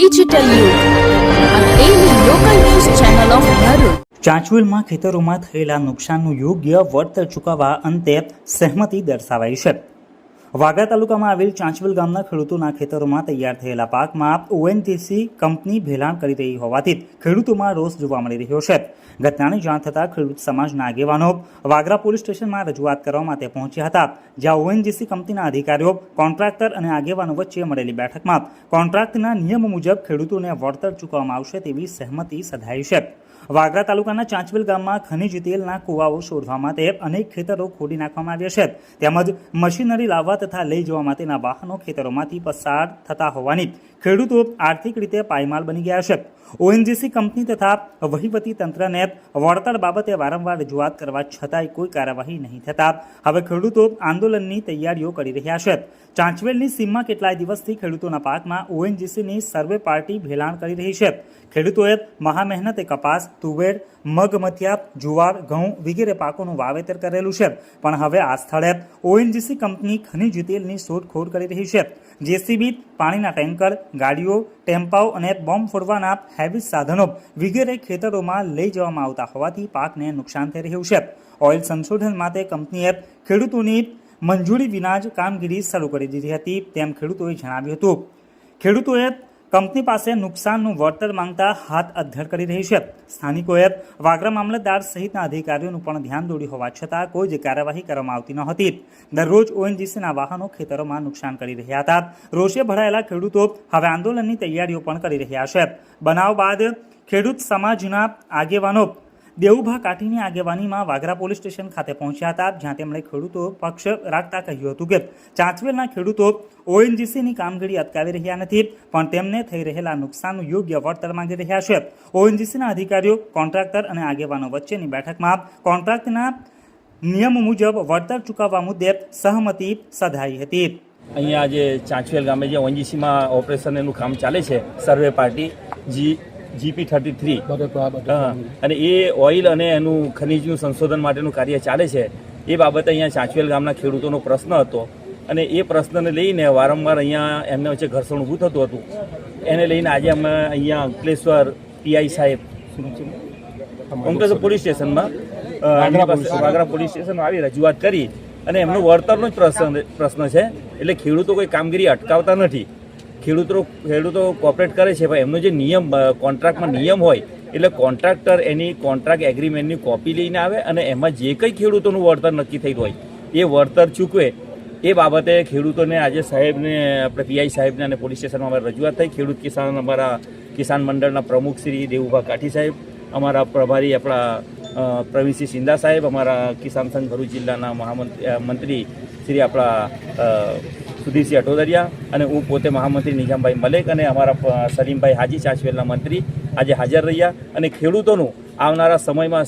Digital ચાંચવેલમાં ખેતરોમાં થયેલા નુકસાનનું યોગ્ય વળતર ચૂકવવા અંતે સહેમતિ દર્શાવાઈ છે. વાગા તાલુકામાં આવેલ ચાંચવેલ ગામના ખેડૂતોના ખેતરોમાં તૈયાર થયેલા પાકમાં ઓએનટીસી કંપની ભેલાણ કરી રહી હોવાથી ખેડૂતોમાં રોષ જોવા મળી રહ્યો છે. ઘટનાની જાણ થતાં ખેડૂત સમાજના આગેવાનો વાગરા પોલીસ સ્ટેશનમાં રજૂઆત કરવા માટે પહોંચ્યા હતા, જ્યાં ઓએનજીસી કંપનીના અધિકારીઓ, કોન્ટ્રાક્ટર અને આગેવાનો વચ્ચે મળેલી બેઠકમાં કોન્ટ્રાક્ટના નિયમ મુજબ ખેડૂતોને વળતર ચૂકવવામાં આવશે તેવી સહેમતિ સધાઈ છે. વાગરા તાલુકાના ચાંચવેલ ગામમાં ખનીજ તેલના કુવાઓ શોધવા માટે અનેક ખેતરો ખોદી નાખવામાં આવ્યા છે. તેમજ મશીનરી લાવવા તથા લઈ જવા માટેના વાહનો ખેતરોમાંથી પસાર થતા હોવાની ખેડૂતો આર્થિક રીતે પાયમાલ બની ગયા છે. ઓએનજીસી કંપની તથા વહીવટી તંત્રને વળતર બાબતે વારંવાર રજૂઆત કરવા છતાંય કોઈ કાર્યવાહી નહીં થતા. હવે ખેડૂતો આંદોલનની તૈયારીઓ કરી રહ્યા છે. ચાંચવેલની સીમમાં કેટલાય દિવસથી ખેડૂતોના પાકમાં ઓએનજીસીની સર્વે પાર્ટી ભેલાણ કરી રહી છે. ખેડૂતોએ મહા મહેનતે કપાસ તુવેર, મગ મથિયા જુવાર, ઘઉં વગેરે પાકોનું વાવેતર કરેલું છે. પણ હવે આ સ્થળે ઓએનજીસી કંપની ખનીજ તેલની શોધખોળ કરી રહી છે. જેસીબી, પાણીના ટેન્કર, ગાડીઓ, ટેમ્પાઓ અને બોમ્બ ફોડવાના હેવી સાધનો વગેરે ખેતરોમાં લઈ જવામાં આવતા હોવાથી પાકને નુકસાન થઈ રહ્યું છે. ઓઇલ સંશોધન માટે કંપનીએ ખેડૂતોની મંજૂરી વિના જ કામગીરી શરૂ કરી દીધી હતી, તેમ ખેડૂતોએ જણાવ્યું હતું. ખેડૂતોએ કંપની પાસે નુકસાનનું વળતર માંગતા હાથ અધ્ધર કરી રહી છે. સ્થાનિકોએ વાગરા મામલતદાર સહિતના અધિકારીઓનું પણ ધ્યાન દોડ્યું હોવા છતાં કોઈ જ કાર્યવાહી કરવામાં આવતી નહોતી દરરોજ ઓએનજીસીના વાહનો ખેતરોમાં નુકસાન કરી રહ્યા હતા. રોષે ભરાયેલા ખેડૂતો હવે આંદોલનની તૈયારીઓ પણ કરી રહ્યા છે. બનાવ બાદ ખેડૂત સમાજના આગેવાનો દેવુભા કાઠીની આગેવાનીમાં વાગરા પોલીસ સ્ટેશન ખાતે પહોંચ્યા હતા, જ્યાં તેમણે ખેડૂતો પક્ષ રાખતા કહ્યું હતું કે, ચાંચવેલના ખેડૂતો ઓએનજીસીની કામગીરી અટકાવી રહ્યા નથી, પણ તેમને થઈ રહેલા નુકસાનનું યોગ્ય વળતર માંગી રહ્યા છે. ઓએનજીસીના અધિકારીઓ, કોન્ટ્રાક્ટર અને આગેવાનો વચ્ચેની બેઠકમાં કોન્ટ્રાક્ટના નિયમ મુજબ વળતર ચૂકવવા મુદ્દે સહમતિ સધાઈ હતી. અહીંયા જે ચાંચવેલ ગામે જે ઓએનજીસીમાં ઓપરેશન એનું કામ ચાલે છે, survey party, G GP thirty three. અને એ ઓઇલ અને એનું ખનીજનું સંશોધન માટેનું કાર્ય ચાલે છે એ બાબતે અહીંયા ચાંચવેલ ગામના ખેડૂતોનો પ્રશ્ન હતો. અને એ પ્રશ્નને લઈને વારંવાર અહીંયા એમને વચ્ચે ઘર્ષણ ઊભું થતું હતું. એને લઈને આજે અમે અહીંયા અંકલેશ્વર પીઆઈ સાહેબ અંકલેશ્વર પોલીસ સ્ટેશનમાં વાગરા પોલીસ સ્ટેશનમાં આવી રજૂઆત કરી. અને એમનું વળતરનો જ પ્રશ્ન પ્રશ્ન છે એટલે ખેડૂતો કોઈ કામગીરી અટકાવતા નથી. ખેડૂતો ખેડૂતો કોપરેટ કરે છે, પણ એમનો જે નિયમ કોન્ટ્રાક્ટમાં નિયમ હોય, એટલે કોન્ટ્રાક્ટર એની કોન્ટ્રાક્ટ એગ્રીમેન્ટની કોપી લઈને આવે અને એમાં જે કંઈ ખેડૂતોનું વળતર નક્કી થયું હોય, એ વળતર ચૂકવે. એ બાબતે ખેડૂતોને આજે સાહેબને, આપણે પીઆઈ સાહેબને અને પોલીસ સ્ટેશનમાં અમારે રજૂઆત થઈ. ખેડૂત કિસાન અમારા કિસાન મંડળના પ્રમુખ શ્રી દેવુભા કાઠી સાહેબ, અમારા પ્રભારી આપણા પ્રવીણસિંહ સિંધા સાહેબ, અમારા કિસાન સંઘ ભરૂચ જિલ્લાના મહામંત્રી મંત્રી શ્રી આપણા સુધીરસિંહ અટોદરિયા અને હું પોતે મહામંત્રી નિઝામભાઈ મલેક અને અમારા સલીમભાઈ હાજી ચાચવેલના મંત્રી આજે હાજર રહ્યા અને ખેડૂતોનું આવનારા સમયમાં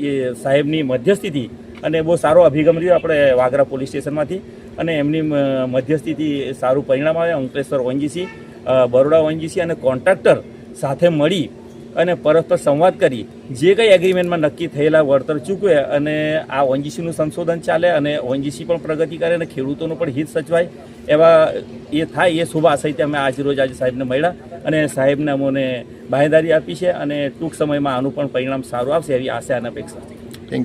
એ સાહેબની મધ્યસ્થિતિ અને બહુ સારો અભિગમ રહ્યો આપણે વાગરા પોલીસ સ્ટેશનમાંથી અને એમની મધ્યસ્થિતિ સારું પરિણામ આવે અંકલેશ્વર ઓએનજીસી બરોડા ઓએનજીસી અને કોન્ટ્રાક્ટર સાથે મળી અને પરસ્પર સંવાદ કરી જે કંઈ એગ્રીમેન્ટમાં નક્કી થયેલા વળતર ચૂકવે અને આ ઓએનજીસીનું સંશોધન ચાલે અને ઓએનજીસી પણ પ્રગતિ કરે અને ખેડૂતોનું પણ હિત સચવાય, એવા એ થાય એ શુભ આશયથી અમે આજ રોજ આજે સાહેબને મળ્યા અને સાહેબને અમોને બાહેદારી આપી છે અને ટૂંક સમયમાં આનું પણ પરિણામ સારું આવશે એવી આશા અને અપેક્ષા. Thank you